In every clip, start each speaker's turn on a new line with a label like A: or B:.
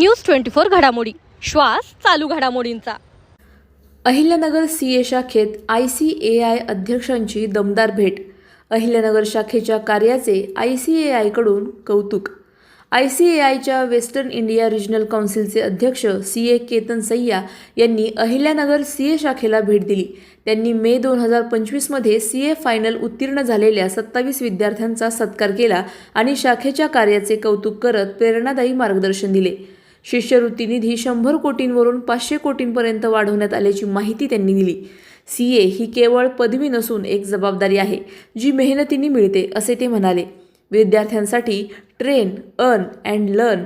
A: News twenty four घडामोडी. श्वास चालू घडामोडींचा.
B: अहिल्यानगर सी ए शाखेत आय सी ए आय अध्यक्षांची दमदार भेट. अहिल्यानगर शाखेच्या कार्याचे आय सी ए आयकडून कौतुक. आय सी ए आयच्या वेस्टर्न इंडिया रिजनल काउन्सिलचे अध्यक्ष सी ए केतन सय्या यांनी अहिल्यानगर सी ए शाखेला भेट दिली. त्यांनी मे दोन हजार पंचवीसमध्ये सी ए फायनल उत्तीर्ण झालेल्या सत्तावीस विद्यार्थ्यांचा सत्कार केला आणि शाखेच्या कार्याचे कौतुक करत प्रेरणादायी मार्गदर्शन दिले. शिष्यवृत्ती निधी शंभर कोटींवरून पाचशे कोटींपर्यंत वाढवण्यात आल्याची माहिती त्यांनी दिली. सी ए ही केवळ पदवी नसून एक जबाबदारी आहे जी मेहनतीने मिळते असे ते म्हणाले. विद्यार्थ्यांसाठी ट्रेन अर्न अँड लर्न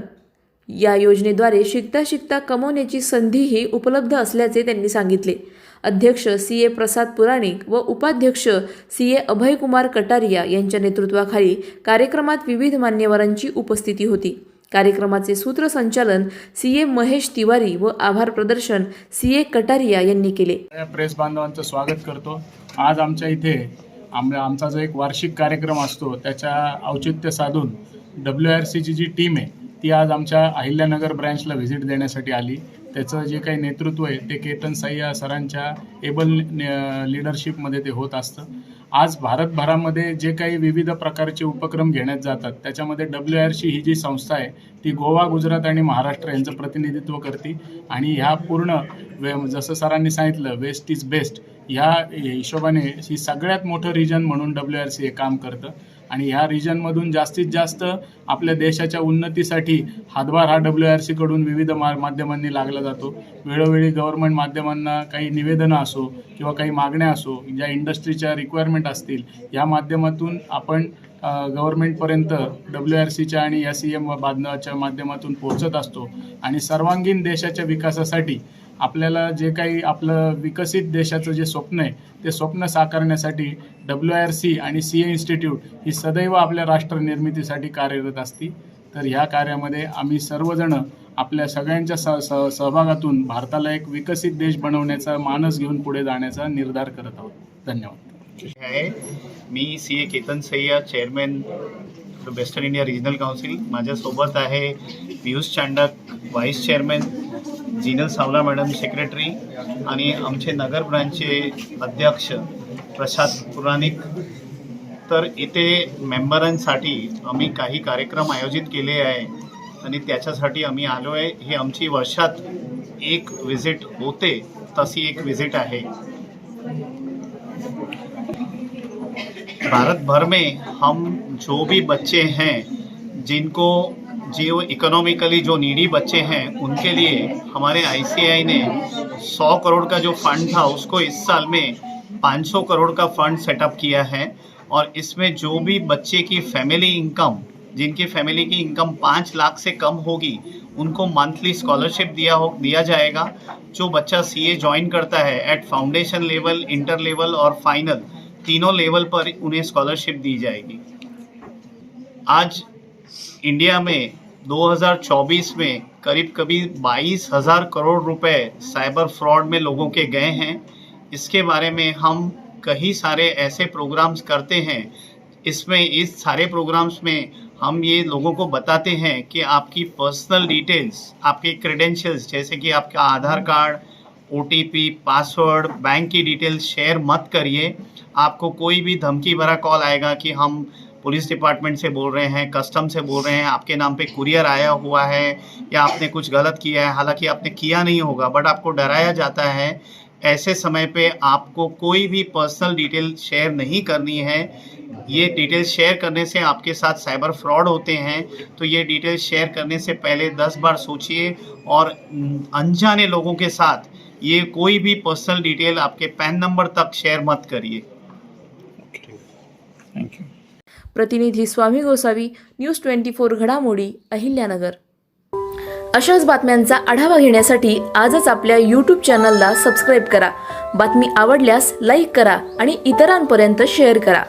B: या योजनेद्वारे शिकता शिकता कमवण्याची संधीही उपलब्ध असल्याचे त्यांनी सांगितले. अध्यक्ष सी ए प्रसाद पुराणिक व उपाध्यक्ष सी ए अभयकुमार कटारिया यांच्या नेतृत्वाखाली कार्यक्रमात विविध मान्यवरांची उपस्थिती होती. कार्यक्रमाचे सूत्रसंचालन सी ए महेश तिवारी व आभार प्रदर्शन सी ए कटारिया यांनी केले.
C: प्रेस बांधवांचं स्वागत करतो. आज आमच्या इथे आम आमचा जो एक वार्षिक कार्यक्रम असतो त्याच्या औचित्य साधून डब्ल्यू आर सीची जी टीम आहे ती आज आमच्या अहिल्यानगर ब्रँचला व्हिजिट देण्यासाठी आली. त्याचं जे काही नेतृत्व आहे ते केतन सय्या सरांच्या एबल लिडरशिपमध्ये ते होत असतं. आज भारतभरामध्ये जे काही विविध प्रकारचे उपक्रम घेण्यात जातात त्याच्यामध्ये डब्ल्यू आर सी ही जी संस्था आहे ती गोवा गुजरात आणि महाराष्ट्र यांचं प्रतिनिधित्व करते. आणि ह्या पूर्ण वे जसं सरांनी सांगितलं वेस्ट इज बेस्ट ह्या हिशोबाने ही सगळ्यात मोठं रिजन म्हणून डब्ल्यू आर सी हे काम करतं. आणि ह्या रिजनमधून जास्तीत जास्त आपल्या देशाच्या उन्नतीसाठी हातभार हा डब्ल्यू आर सीकडून विविध मा माध्यमांनी लागला जातो. वेळोवेळी गव्हर्नमेंट माध्यमांना काही निवेदनं असो किंवा काही मागण्या असो ज्या इंडस्ट्रीच्या रिक्वायरमेंट असतील या माध्यमातून आपण गव्हर्नमेंटपर्यंत डब्ल्यू आर सीच्या आणि या सी एम बांधवाच्या माध्यमातून पोहोचत असतो. आणि सर्वांगीण देशाच्या विकासासाठी आपल्याला जे काही आपलं विकसित देशाचं जे स्वप्न आहे ते स्वप्न साकारण्यासाठी डब्ल्यू आर सी आणि सी ए इन्स्टिट्यूट ही सदैव आपल्या राष्ट्र निर्मितीसाठी कार्यरत असती. तर ह्या कार्यामध्ये आम्ही सर्वजण आपल्या सगळ्यांच्या स स सहभागातून भारताला एक विकसित देश बनवण्याचा मानस घेऊन पुढे जाण्याचा निर्धार करत आहोत. धन्यवाद.
D: आहे मी C A Ketan Sayya chairman western India regional council माझ्यासोबत आहे Piyush Chandak vice chairman Jinal Savla madam secretary आणि आमचे नगर ब्रांचचे अध्यक्ष प्रसाद पुराणिक. तर इथे मेंबरांसाठी आम्ही काही कार्यक्रम आयोजित केले आहे आणि त्याच्यासाठी आम्ही आलो आहे. ही आमची वर्षात एक विजिट होते तशी एक विजिट आहे. भारत भर में हम जो भी बच्चे हैं, जिनको जो इकोनॉमिकली जो नीडी बच्चे हैं, उनके लिए हमारे आईसीआई ने 100 करोड़ का जो फंड था, उसको इस साल में 500 करोड़ का फंड सेटअप किया है। और इसमें जो भी बच्चे की फैमिली इनकम जिनकी फैमिली की इनकम पाँच लाख से कम होगी, उनको मंथली स्कॉलरशिप दिया हो, दिया जाएगा। जो बच्चा सीए ज्वाइन करता है at foundation level inter level और फाइनल तीनों लेवल पर उन्हें स्कॉलरशिप दी जाएगी। आज इंडिया में 2024 में करीब करीब बाईस हज़ार करोड़ रुपए साइबर फ्रॉड में लोगों के गए हैं। इसके बारे में हम कई सारे ऐसे प्रोग्राम्स करते हैं। इसमें, इस सारे प्रोग्राम्स में हम ये लोगों को बताते हैं कि आपकी पर्सनल डिटेल्स आपके क्रेडेंशियल्स जैसे कि आपका Aadhaar card OTP password bank की डिटेल्स शेयर मत करिए। आपको कोई भी धमकी भरा कॉल आएगा कि हम पुलिस डिपार्टमेंट से बोल रहे हैं कस्टम से बोल रहे हैं, आपके नाम पे कुरियर आया हुआ है या आपने कुछ गलत किया है, हालाँकि आपने किया नहीं होगा बट आपको डराया जाता है, ऐसे समय पे आपको कोई भी पर्सनल डिटेल शेयर नहीं करनी है। ये डिटेल्स शेयर करने से आपके साथ साइबर फ्रॉड होते हैं तो ये डिटेल्स शेयर करने से पहले दस बार सोचिए और अनजाने लोगों के साथ ये कोई भी पर्सनल डिटेल आपके पैन नंबर तक शेयर मत करिए।
B: प्रतिनिधी Swami Gosavi news twenty four घडामोडी अहिल्यानगर. अशाच बातम्यांचा आढावा घेण्यासाठी आजच आपल्या यूट्यूब चॅनलला सबस्क्राईब करा. बातमी आवडल्यास लाईक करा आणि इतरांपर्यंत शेअर करा.